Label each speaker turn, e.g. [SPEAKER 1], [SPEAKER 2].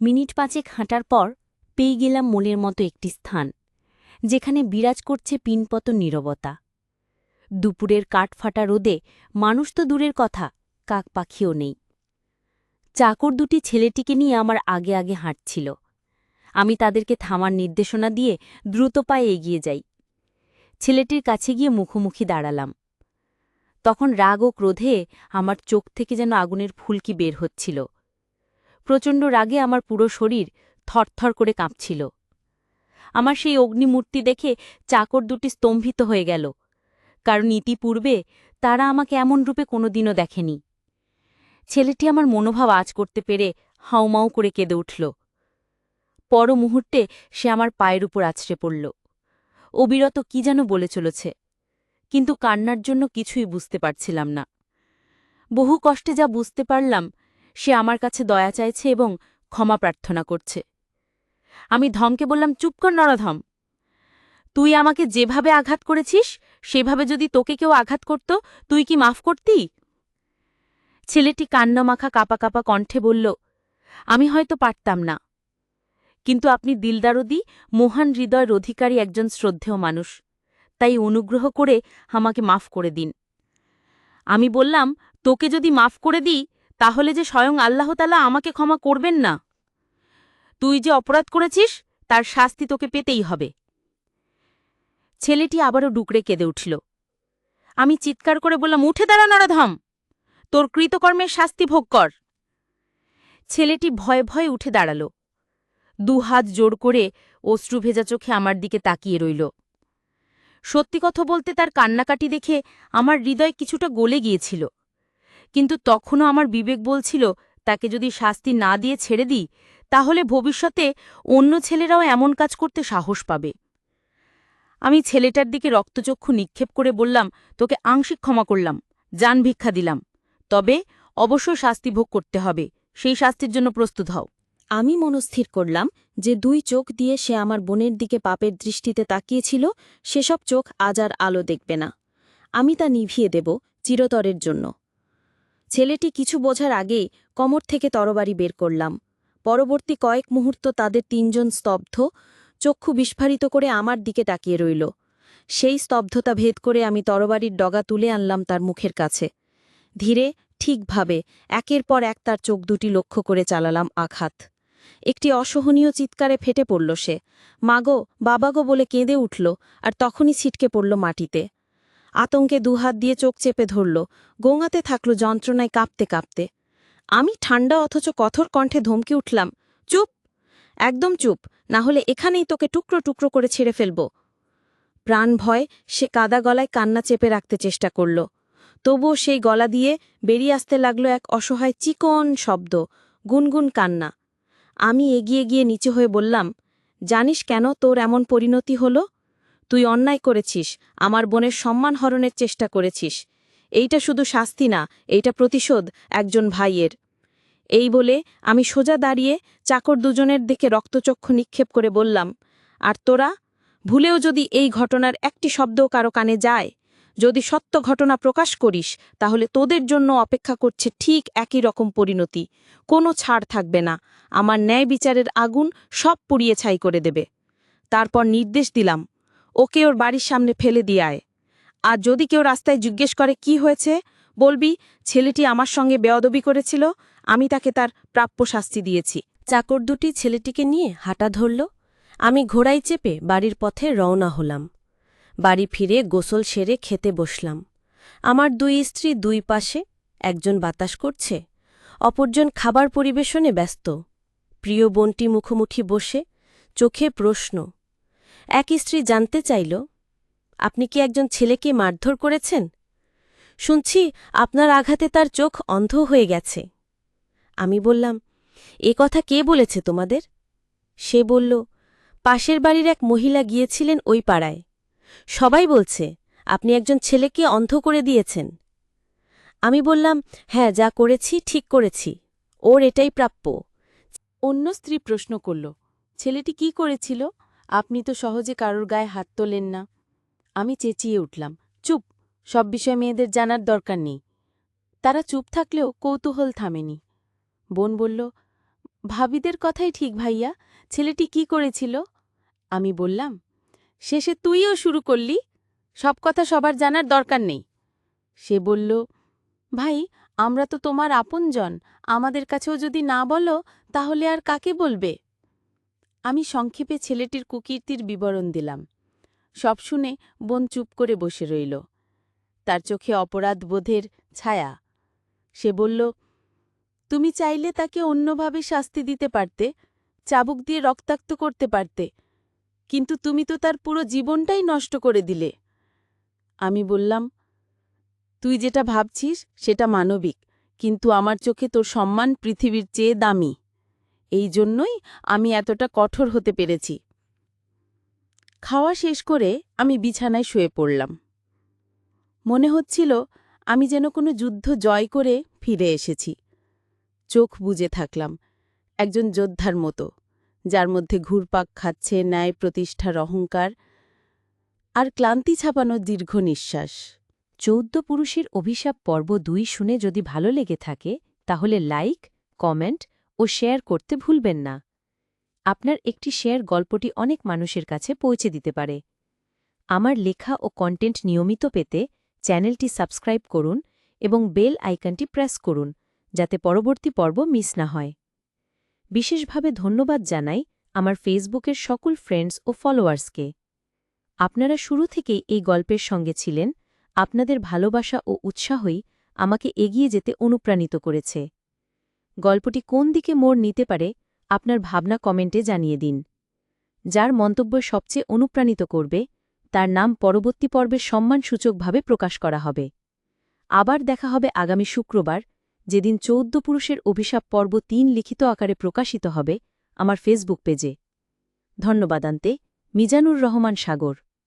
[SPEAKER 1] Minute পাঁচেক হাঁটার পর পেয়ে গেলাম মনের মতো একটি স্থান, যেখানে বিরাজ করছে পিনপত নীরবতা। দুপুরের কাঠফাটা রোদে মানুষ তো দূরের কথা, কাক পাখিও নেই। চাকর দুটি ছেলেটিকে নিয়ে আমার আগে আগে হাঁটছিল। আমি তাদেরকে থামার নির্দেশনা দিয়ে দ্রুত পায়ে এগিয়ে যাই। ছেলেটির কাছে গিয়ে মুখোমুখি দাঁড়ালাম। তখন রাগ ও ক্রোধে আমার চোখ থেকে যেন আগুনের ফুলকি বের হচ্ছিল। প্রচণ্ড রাগে আমার পুরো শরীর থরথর করে কাঁপছিল। আমার সেই অগ্নিমূর্তি দেখে চাকর দুটি স্তম্ভিত হয়ে গেল। কারণ ইতিপূর্বে তারা আমাকে এমন রূপে কোনোদিনও দেখেনি। ছেলেটি আমার মনোভাব আজ করতে পেরে হাউমাউ করে কেঁদে উঠল। পর মুহূর্তে সে আমার পায়ের উপর আছড়ে পড়ল। অবিরত কি যেন বলে চলেছে, কিন্তু কান্নার জন্য কিছুই বুঝতে পারছিলাম না। বহু কষ্টে যা বুঝতে পারলাম সে আমার কাছে দয়া চাইছে এবং ক্ষমা প্রার্থনা করছে। আমি ধমকে বললাম, চুপ কর নরাধম। তুই আমাকে যেভাবে আঘাত করেছিস, সেভাবে যদি তোকে কেউ আঘাত করত, তুই কি মাফ করতি? ছেলেটি কান্নামাখা কাপা কাপা কণ্ঠে বলল, আমি হয়তো পারতাম না। কিন্তু আপনি দিলদারদি, মহান হৃদয়ের অধিকারী একজন শ্রদ্ধেয় মানুষ। তাই অনুগ্রহ করে আমাকে মাফ করে দিন। আমি বললাম, তোকে যদি মাফ করে দিই তাহলে যে স্বয়ং আল্লাহতালা আমাকে ক্ষমা করবেন না। তুই যে অপরাধ করেছিস, তার শাস্তি তোকে পেতেই হবে। ছেলেটি আবারও ডুকরে কেঁদে উঠল। আমি চিৎকার করে বললাম, উঠে দাঁড়া নরাধম, তোর কৃতকর্মের শাস্তি ভোগ কর। ছেলেটি ভয়ে ভয়ে উঠে দাঁড়াল। দু হাত জোর করে অশ্রু ভেজা চোখে আমার দিকে তাকিয়ে রইল। সত্যি কথা বলতে তার কান্নাকাটি দেখে আমার হৃদয় কিছুটা গলে গিয়েছিল। কিন্তু তখনও আমার বিবেক বলছিল, তাকে যদি শাস্তি না দিয়ে ছেড়ে দিই, তাহলে ভবিষ্যতে অন্য ছেলেরাও এমন কাজ করতে সাহস পাবে। আমি ছেলেটার দিকে রক্তচক্ষু নিক্ষেপ করে বললাম, তোকে আংশিক ক্ষমা করলাম, যান ভিক্ষা দিলাম। তবে অবশ্যই শাস্তি ভোগ করতে হবে, সেই শাস্তির জন্য প্রস্তুত হও। আমি মনস্থির করলাম যে দুই চোখ দিয়ে সে আমার বোনের দিকে পাপের দৃষ্টিতে তাকিয়েছিল, সেসব চোখ আজ আর আলো দেখবে না। আমি তা নিভিয়ে দেব চিরতরের জন্য। ছেলেটি কিছু বোঝার আগেই কমর থেকে তরবারি বের করলাম। পরবর্তী কয়েক মুহূর্ত তাদের তিনজন স্তব্ধ, চক্ষু বিস্ফারিত করে আমার দিকে তাকিয়ে রইল। সেই স্তব্ধতা ভেদ করে আমি তরবারির ডগা তুলে আনলাম তার মুখের কাছে। ধীরে, ঠিকভাবে, একের পর এক তার চোখ দুটি লক্ষ্য করে চালালাম আঘাত। একটি অসহনীয় চিৎকারে ফেটে পড়ল সে। মাগো বাবাগো বলে কেঁদে উঠল আর তখনই ছিটকে পড়ল মাটিতে। আতঙ্কে দুহাত দিয়ে চোখ চেপে ধরল। গোঙাতে থাকল যন্ত্রণায় কাঁপতে কাঁপতে। আমি ঠান্ডা অথচ কঠোর কণ্ঠে ধমকে উঠলাম, চুপ! একদম চুপ! না হলে এখানেই তোকে টুকরো টুকরো করে ছেড়ে ফেলব। প্রাণ ভয় সে কাদা গলায় কান্না চেপে রাখতে চেষ্টা করল। তবুও সেই গলা দিয়ে বেরিয়ে আসতে লাগল এক অসহায় চিকন শব্দ, গুনগুন কান্না। আমি এগিয়ে গিয়ে নিচে হয়ে বললাম, জানিস কেন তোর এমন পরিণতি হল? তুই অন্যায় করেছিস, আমার বোনের সম্মান হরণের চেষ্টা করেছিস। এইটা শুধু শাস্তি না, এইটা প্রতিশোধ একজন ভাইয়ের। এই বলে আমি সোজা দাঁড়িয়ে চাকর দুজনের দিকে রক্তচক্ষু নিক্ষেপ করে বললাম, আর তোরা? ভুলেও যদি এই ঘটনার একটি শব্দও কারও কানে যায়, যদি সত্য ঘটনা প্রকাশ করিস, তাহলে তোদের জন্য অপেক্ষা করছে ঠিক একই রকম পরিণতি। কোনো ছাড় থাকবে না। আমার ন্যায় বিচারের আগুন সব পুড়িয়ে ছাই করে দেবে। তারপর নির্দেশ দিলাম ওকে ওর বাড়ির সামনে ফেলে দিয়ে আয়। আর যদি কেউ রাস্তায় জিজ্ঞেস করে, কি হয়েছে? বলবি, ছেলেটি আমার সঙ্গে বেয়দবি করেছিল, আমি তাকে তার প্রাপ্য শাস্তি দিয়েছি। চাকর দুটি ছেলেটিকে নিয়ে হাঁটা ধরল। আমি ঘোড়াই চেপে বাড়ির পথে রওনা হলাম। বাড়ি ফিরে গোসল সেরে খেতে বসলাম। আমার দুই স্ত্রী দুই পাশে, একজন বাতাস করছে, অপরজন খাবার পরিবেশনে ব্যস্ত। প্রিয় বোনটি মুখোমুখি বসে, চোখে প্রশ্ন এক স্ত্রী জানতে চাইল, আপনি কি একজন ছেলেকে মারধর করেছেন? শুনছি আপনার আঘাতে তার চোখ অন্ধ হয়ে গেছে। আমি বললাম, এ কথা কে বলেছে তোমাদের? সে বলল, পাশের বাড়ির এক মহিলা গিয়েছিলেন ওই পাড়ায়। সবাই বলছে, আপনি একজন ছেলেকে অন্ধ করে দিয়েছেন। আমি বললাম হ্যাঁ যা করেছি, ঠিক করেছি। ওর এটাই প্রাপ্য। অন্য স্ত্রী প্রশ্ন করল, ছেলেটি কি করেছিল? আপনি তো সহজে কারোর গায়ে হাত তোলেন না। আমি চেঁচিয়ে উঠলাম। চুপ, সব বিষয়ে মেয়েদের জানার দরকার নেই। তারা চুপ থাকলেও কৌতূহল থামেনি। বোন বলল, ভাবিদের কথাই ঠিক ভাইয়া, ছেলেটি কি করেছিল? আমি বললাম, শেষে তুইও শুরু করলি? সব কথা সবার জানার দরকার নেই। সে বলল, ভাই, আমরা তো তোমার আপনজন। আমাদের কাছেও যদি না বলো, তাহলে আর কাকে বলবে? আমি সংক্ষেপে ছেলেটির কুকীর্তির বিবরণ দিলাম। সব শুনে বোন চুপ করে বসে রইল। তার চোখে অপরাধ বোধের ছায়া। সে বলল, তুমি চাইলে তাকে অন্যভাবে শাস্তি দিতে পারতে, চাবুক দিয়ে রক্তাক্ত করতে পারতে, কিন্তু তুমি তো তার পুরো জীবনটাই নষ্ট করে দিলে। আমি বললাম, তুই যেটা ভাবছিস সেটা মানবিক, কিন্তু আমার চোখে তোর সম্মান পৃথিবীর চেয়ে দামি। এই জন্যই আমি এতটা কঠোর হতে পেরেছি। খাওয়া শেষ করে আমি বিছানায় শুয়ে পড়লাম। মনে হচ্ছিল আমি যেন কোনো যুদ্ধ জয় করে ফিরে এসেছি। চোখ বুজে থাকলাম, একজন যোদ্ধার মতো, যার মধ্যে ঘুরপাক খাচ্ছে, ন্যায় প্রতিষ্ঠার অহংকার আর ক্লান্তি ছাপানো দীর্ঘ নিঃশ্বাস।
[SPEAKER 2] চৌদ্দ পুরুষের অভিশাপ পর্ব দুই শুনে যদি ভালো লেগে থাকে, তাহলে লাইক, কমেন্ট ও শেয়ার করতে ভুলবেন না। আপনার একটি শেয়ার গল্পটি অনেক মানুষের কাছে পৌঁছে দিতে পারে। আমার লেখা ও কন্টেন্ট নিয়মিত পেতে চ্যানেলটি সাবস্ক্রাইব করুন এবং বেল আইকনটি প্রেস করুন, যাতে পরবর্তী পর্ব মিস না হয়। বিশেষভাবে ধন্যবাদ জানাই আমার ফেসবুকের সকল ফ্রেন্ডস ও ফলোয়ার্সকে। আপনারা শুরু থেকেই এই গল্পের সঙ্গে ছিলেন। আপনাদের ভালোবাসা ও উৎসাহই আমাকে এগিয়ে যেতে অনুপ্রাণিত করেছে। গল্পটি কোন দিকে মোড় নিতে পারে, আপনার ভাবনা কমেন্টে জানিয়ে দিন। যার মন্তব্য সবচেয়ে অনুপ্রাণিত করবে, তার নাম পরবর্তী পর্বে সম্মানসূচকভাবে প্রকাশ করা হবে। আবার দেখা হবে আগামী শুক্রবার, যেদিন চৌদ্দ পুরুষের অভিশাপ পর্ব তিন লিখিত আকারে প্রকাশিত হবে আমার ফেসবুক পেজে। ধন্যবাদান্তে, মিজানুর রহমান সাগর।